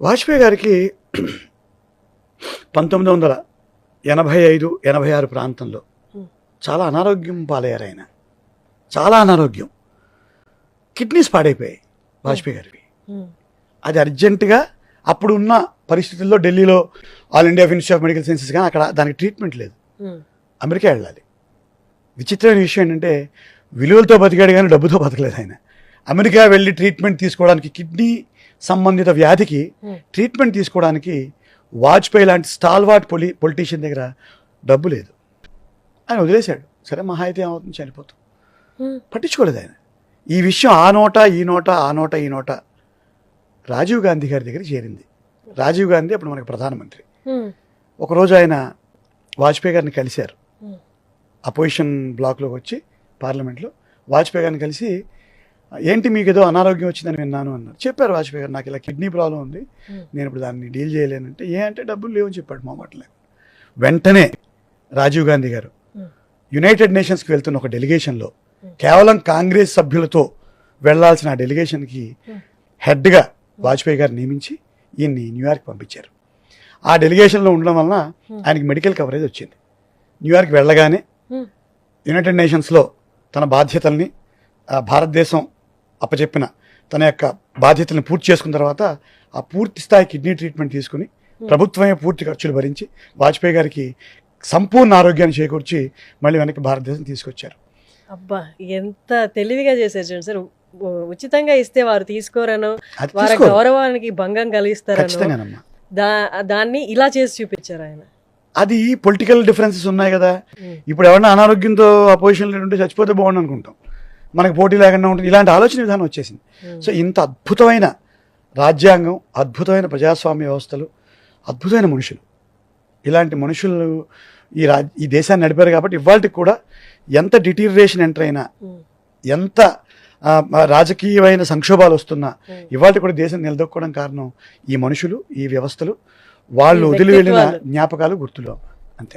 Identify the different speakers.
Speaker 1: వాజ్పేయి గారికి పంతొమ్మిది వందల ఎనభై ఐదు ఎనభై ఆరు ప్రాంతంలో చాలా అనారోగ్యం పాలయ్యారు ఆయన. చాలా అనారోగ్యం. కిడ్నీస్ పాడైపోయాయి వాజ్పేయి గారికి. అది అర్జెంటుగా అప్పుడు ఉన్న పరిస్థితుల్లో ఢిల్లీలో All India Institute of Medical Sciences కానీ అక్కడ దానికి ట్రీట్మెంట్ లేదు. అమెరికా వెళ్ళాలి. విచిత్రమైన విషయం ఏంటంటే విలువలతో బతికాడు కానీ డబ్బుతో బతకలేదు ఆయన. అమెరికా వెళ్ళి ట్రీట్మెంట్ తీసుకోవడానికి కిడ్నీ సంబంధిత వ్యాధికి
Speaker 2: Hmm.
Speaker 1: ట్రీట్మెంట్ తీసుకోవడానికి వాజ్పేయి లాంటి స్టాల్వాట్ పొలి పొలిటీషియన్ దగ్గర డబ్బు లేదు. ఆయన వదిలేశాడు. సరే మహా అయితే ఏమవుతుంది? చనిపోతాం.
Speaker 2: ఉమ్,
Speaker 1: పట్టించుకోలేదు ఆయన. ఈ విషయం ఆ నోట ఈ నోట ఆ నోట ఈ నోట రాజీవ్ గాంధీ గారి దగ్గర చేరింది. రాజీవ్ గాంధీ అప్పుడు మనకి ప్రధానమంత్రి.
Speaker 2: ఉమ్,
Speaker 1: ఒకరోజు ఆయన వాజ్పేయి గారిని కలిశారు. అపోజిషన్ బ్లాక్లోకి వచ్చి పార్లమెంట్లో. వాజ్పేయి గారిని కలిసి ఏంటి మీకు ఏదో అనారోగ్యం వచ్చిందని విన్నాను అన్నారు చెప్పారు వాజ్పేయి గారు నాకు ఇలా కిడ్నీ ప్రాబ్లం ఉంది. నేను ఇప్పుడు దాన్ని డీల్ చేయలేనంటే ఏ అంటే డబ్బులు లేవని చెప్పాడు మామట్లే వెంటనే రాజీవ్ గాంధీ గారు. యునైటెడ్ నేషన్స్కి వెళ్తున్న ఒక డెలిగేషన్లో. కేవలం కాంగ్రెస్ సభ్యులతో వెళ్ళాల్సిన ఆ డెలిగేషన్కి. హెడ్గా వాజ్పేయి గారు నియమించి ఈయన్ని న్యూయార్క్ పంపించారు ఆ డెలిగేషన్లో ఉండడం వలన. ఆయనకి మెడికల్ కవరేజ్ వచ్చింది న్యూయార్క్ వెళ్ళగానే యునైటెడ్ నేషన్స్లో తన బాధ్యతల్ని భారతదేశం అప్పచెప్పిన తన యొక్క బాధ్యతల్ని పూర్తి చేసుకున్న తర్వాత ఆ పూర్తి స్థాయి కిడ్నీ ట్రీట్మెంట్ తీసుకుని ప్రభుత్వమే పూర్తి ఖర్చులు భరించి వాజ్పేయి గారికి సంపూర్ణ ఆరోగ్యాన్ని చేకూర్చి మళ్ళీ వెనక్కి భారతదేశం తీసుకొచ్చారు.
Speaker 2: అబ్బా ఎంత తెలివిగా చేశారు చూడండి సార్. ఉచితంగా ఇస్తే వారు తీసుకోరను వారి గౌరవానికి భంగం కలిగిస్తారను
Speaker 1: ఖచ్చితంగానమ్మా.
Speaker 2: దా దాన్ని ఇలా చేసి చూపించారు ఆయన.
Speaker 1: అది పొలిటికల్ డిఫరెన్సెస్ ఉన్నాయి కదా.
Speaker 2: ఉమ్,
Speaker 1: ఇప్పుడు ఎవరైనా అనారోగ్యంతో అపోజిషన్లో ఉంటే చచ్చిపోతే బాగుండు అనుకుంటాం. మనకి పోటీ లేకుండా ఉంటుంది ఇలాంటి ఆలోచన విధానం వచ్చేసింది.
Speaker 2: ఉమ్,
Speaker 1: సో ఇంత అద్భుతమైన రాజ్యాంగం అద్భుతమైన ప్రజాస్వామ్య వ్యవస్థలు అద్భుతమైన మనుషులు. ఇలాంటి మనుషులు ఈ రా ఈ దేశాన్ని నడిపారు కాబట్టి ఇవాళకి కూడా ఎంత డిటీరియేషన్ ఎంటర్ అయినా
Speaker 2: ఉమ్,
Speaker 1: ఎంత రాజకీయమైన సంక్షోభాలు వస్తున్నా
Speaker 2: ఉమ్.
Speaker 1: ఇవాళ కూడా దేశం నిలదొక్కడం కారణం ఈ మనుషులు ఈ వ్యవస్థలు వాళ్ళు వదిలి వెళ్ళిన. జ్ఞాపకాలు గుర్తులు. అంతే.